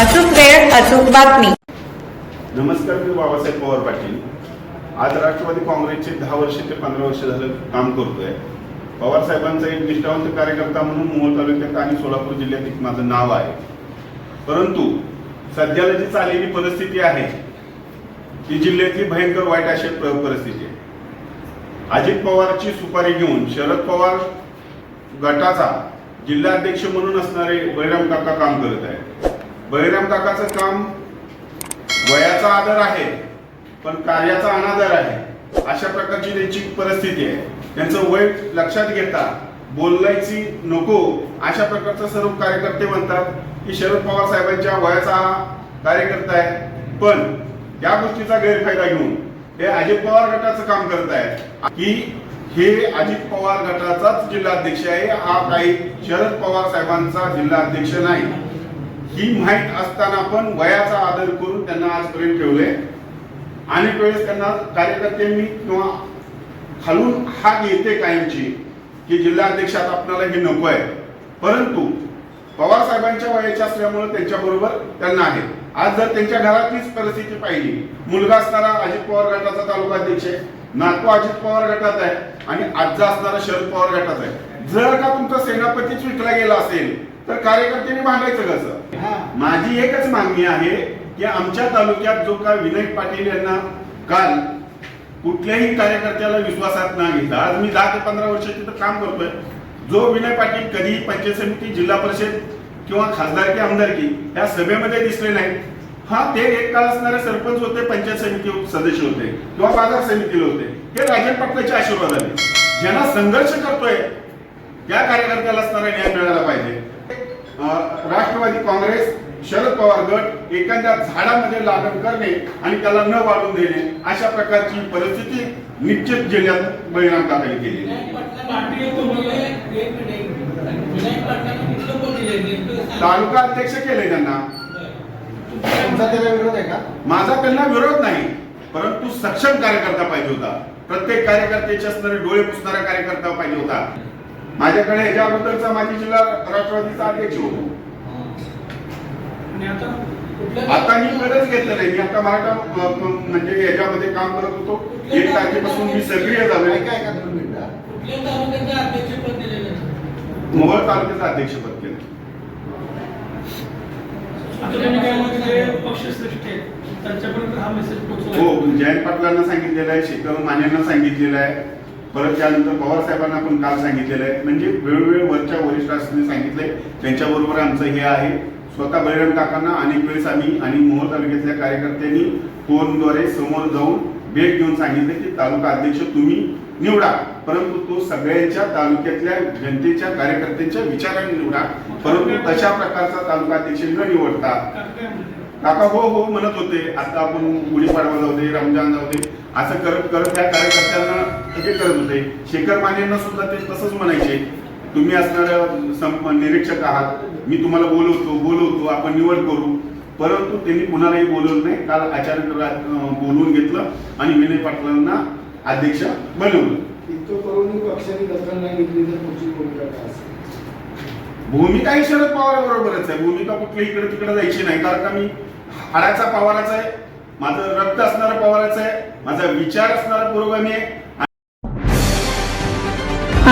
अचूक वेळ अचूक बातमी. नमस्कार मी बाबासाहेब पवार पाटील. आज राष्ट्रवादी काँग्रेसचे दहा वर्ष ते पंधरा वर्ष झालं काम करतोय. पवार साहेबांचा एक निष्ठावंत कार्यकर्ता म्हणून मोहोळ तालुक्यात आणि सोलापूर जिल्ह्यात एक माझं नाव आहे. परंतु सध्याला जी चाललेली परिस्थिती आहे ती जिल्ह्यातली भयंकर वाईट अशी प- परिस्थिती आहे. अजित पवारची सुपारी घेऊन शरद पवार गटाचा जिल्हाध्यक्ष म्हणून असणारे बळीराम काका काम करत आहेत. बहिराम काकाचं काम वयाचा आदर आहे पण कार्याचा अनादर आहे अशा प्रकारची त्यांची परिस्थिती आहे. त्यांचं वय लक्षात घेता बोलायची नको अशा प्रकारचं सर्व कार्यकर्ते म्हणतात की शरद पवार साहेबांच्या वयाचा कार्यकर्ता आहे पण या गोष्टीचा गैरफायदा घेऊन हे अजित पवार गटाचं काम करत आहेत. की हे अजित पवार गटाचाच जिल्हाध्यक्ष आहे हा काही शरद पवार साहेबांचा जिल्हाध्यक्ष नाही. ही माहीत असताना पण वयाचा आदर करून त्यांना आजपर्यंत ठेवले. अनेक वेळेस त्यांना कार्यकर्त्यांनी किंवा खालून हा येते कायमची की जिल्हाध्यक्षात आपल्याला हे नको आहे. परंतु पवार साहेबांच्या वयाच्या असल्यामुळे त्यांच्या बरोबर त्यांना आहे. आज जर त्यांच्या घरातलीच परिस्थिती पाहिली मुलगा असणारा अजित पवार गटाचा तालुका अध्यक्ष आहे नातू अजित पवार गटात आहे आणि आजचा असणारा शरद पवार गटात आहे. जर का तुमचा सेनापतीच विकला गेला असेल तर कार्यकर्त्यांनी भांडायचं कसं? माझी एकच मागणी आहे की आमच्या तालुक्यात जो का विनय पाटील यांना काल कुठल्याही कार्यकर्त्याला विश्वासात न घेता आज मी दहा ते पंधरा वर्ष तिथं काम करतोय जो विनय पाटील कधीही पंचायत समिती जिल्हा परिषद किंवा खासदारकी आमदारकी या सभेमध्ये दिसले नाही हा ते एक काळ असणारे सरपंच होते पंचायत समिती सदस्य होते किंवा बाजार समितीला होते. हे राजन पाटलाचे आशीर्वाद आले ज्यांना संघर्ष करतोय त्या कार्यकर्त्याला असणारा न्याय मिळाला पाहिजे. राष्ट्रवादी काँग्रेस शरद पवार गट एखाद्या झाडामध्ये लागण करणे आणि त्याला न वाढून देणे अशा प्रकारची परिस्थिती निश्चित जिल्ह्यात बळीराम काकांनी केली तालुका अध्यक्ष केले त्यांना. तुमचा त्याला विरोध आहे का? माझा त्यांना विरोध नाही परंतु सक्षम कार्यकर्ता पाहिजे होता. प्रत्येक कार्यकर्त्याचे असणारे डोळे पुसणारा कार्यकर्ता पाहिजे होता. माझ्याकडे ह्याच्या अगोदरचा माझी जिल्हा राष्ट्रवादीचा अध्यक्ष होतो. आता मी कधीच घेतलं नाही. मी आता मराठा म्हणजे याच्यामध्ये काम करत होतो. एक तारखेपासून मी सक्रिय झालोय ऐका ऐका दोन मिनिटं. मोहोळ तालुक्याचं अध्यक्षपद केलं. त्यांच्यापर्यंत हा मेसेज पोहोचला हो जयंत पाटलांना सांगितलेलं आहे शेखर मानेंना सांगितलेलं आहे. परत त्यानंतर पवार साहेबांना पण काल सांगितलेलं आहे. म्हणजे वेळोवेळी वरच्या वरिष्ठ असल्याने सांगितलंय त्यांच्याबरोबर आमचं हे आहे. स्वतः बळीराम काकांना अनेक वेळेस आम्ही आणि मोहोळ तालुक्यातल्या कार्यकर्त्यांनी फोनद्वारे समोर जाऊन भेट घेऊन सांगितले की तालुका अध्यक्ष तुम्ही निवडा. परंतु तो सगळ्यांच्या तालुक्यातल्या जनतेच्या कार्यकर्त्यांच्या विचाराने निवडा. परंतु तशा प्रकारचा तालुका अध्यक्ष न निवडता काका हो हो म्हणत होते. आता आपण गुढीपाडवा जाऊ दे रमजान जाऊ दे. असं करत करत त्या कार्यकर्त्यांना हे करत होते. शेखर मानेंना सुद्धा ते तसंच म्हणायचे तुम्ही असणारं सं- निरीक्षक आहात. मी तुम्हाला बोलवतो बोलवतो आपण निवड करू. परंतु त्यांनी कुणालाही बोलवलं नाही. काल अचानक बोलवून घेतलं आणि विनय पाटलांना अध्यक्ष बनवलं. भूमिका ही शरद पवार बरोबरच आहे. भूमिका कुठली इकडे तिकडे जायची नाही. कारण का मी हाडाचा पवाराचा आहे माझं रक्त असणारं पवाराचं आहे माझा विचार असणारा पुरोगामी आहे.